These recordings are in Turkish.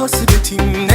hasretim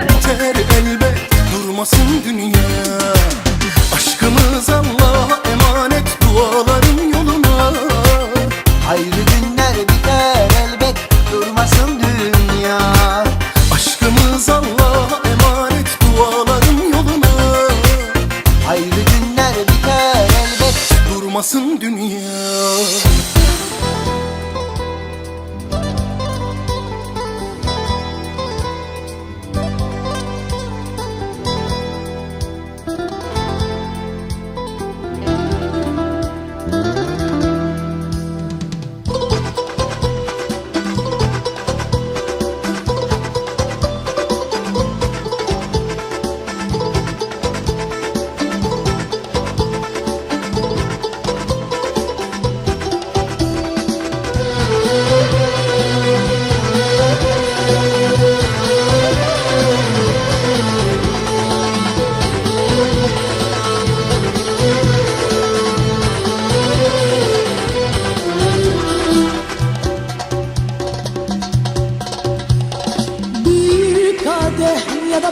Yeter elbet durmasın dünya. Aşkımız Allah'a emanet duaların yoluna. Ayrı günler biter elbet durmasın dünya. Aşkımız Allah'a emanet duaların yoluna. Ayrı günler biter elbet durmasın dünya.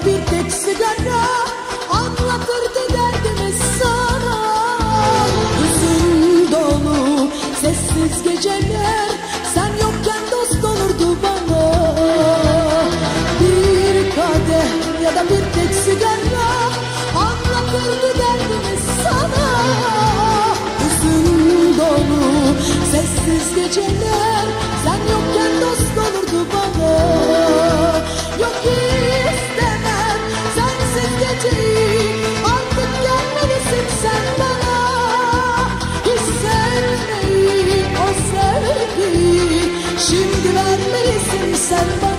bir tek sigara Anlatırdı derdimiz sana. Üzüm dolu sessiz geceler. Şimdi vermelisin sen? bana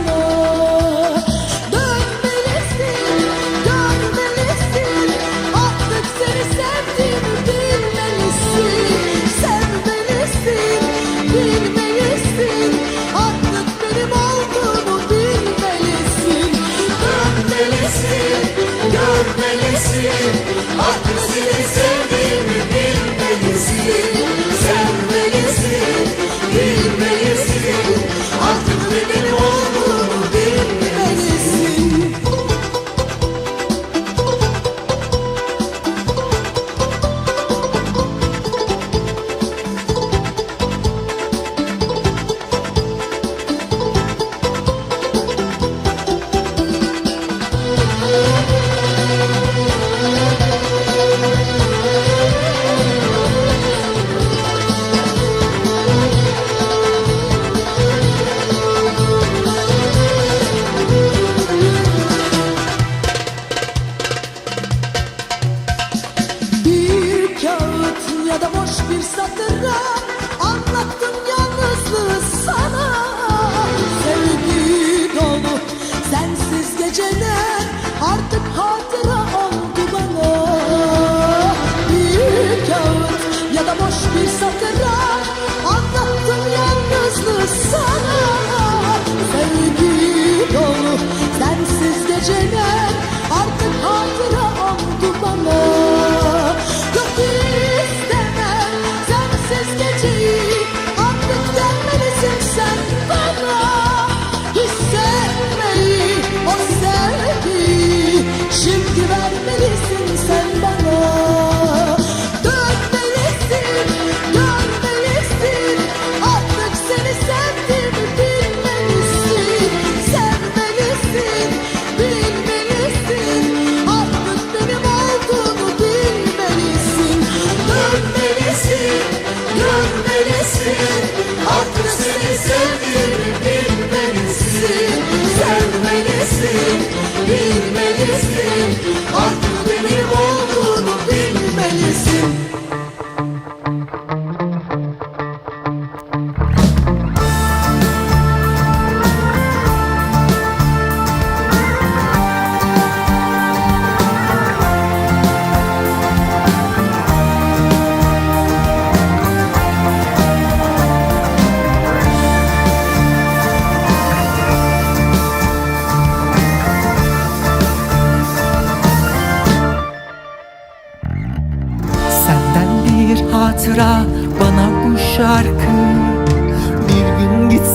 bilmelisin. Artık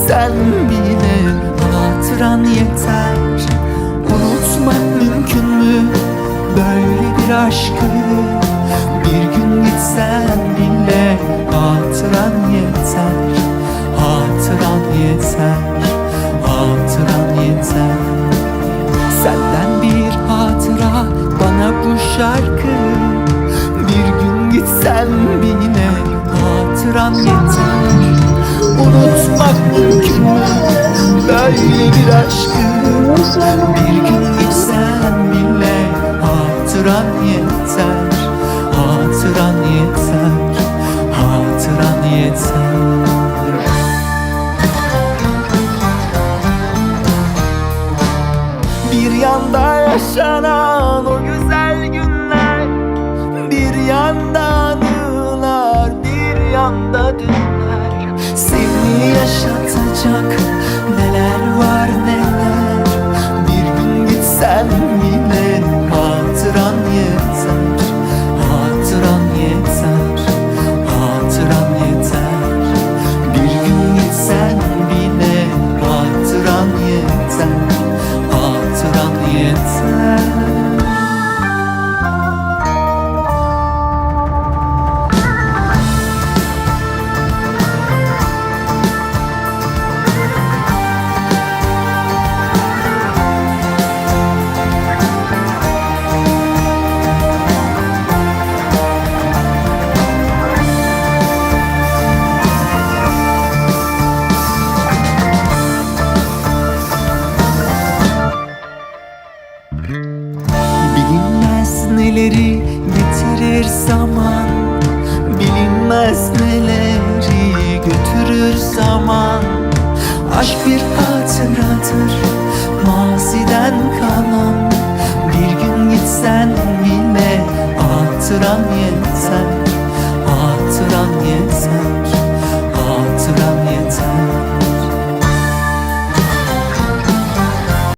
gitsen bile hatıran yeter. Unutmak mümkün mü? Böyle bir aşkı Bir gün gitsen bile hatıran yeter. Hatıran yeter. Hatıran yeter. Senden bir hatıra bana bu şarkı Bir gün gitsen bile hatıran yeter Unutmak mümkün mü? Böyle bir aşkı Bir gün gitsen bile hatıran yeter Hatıran yeter Hatıran yeter. Bir yanda yaşanan götürür zaman. Aşk bir hatıradır maziden kalan. Bir gün gitsen bile hatıran yeter Hatıran yeter Hatıran yeter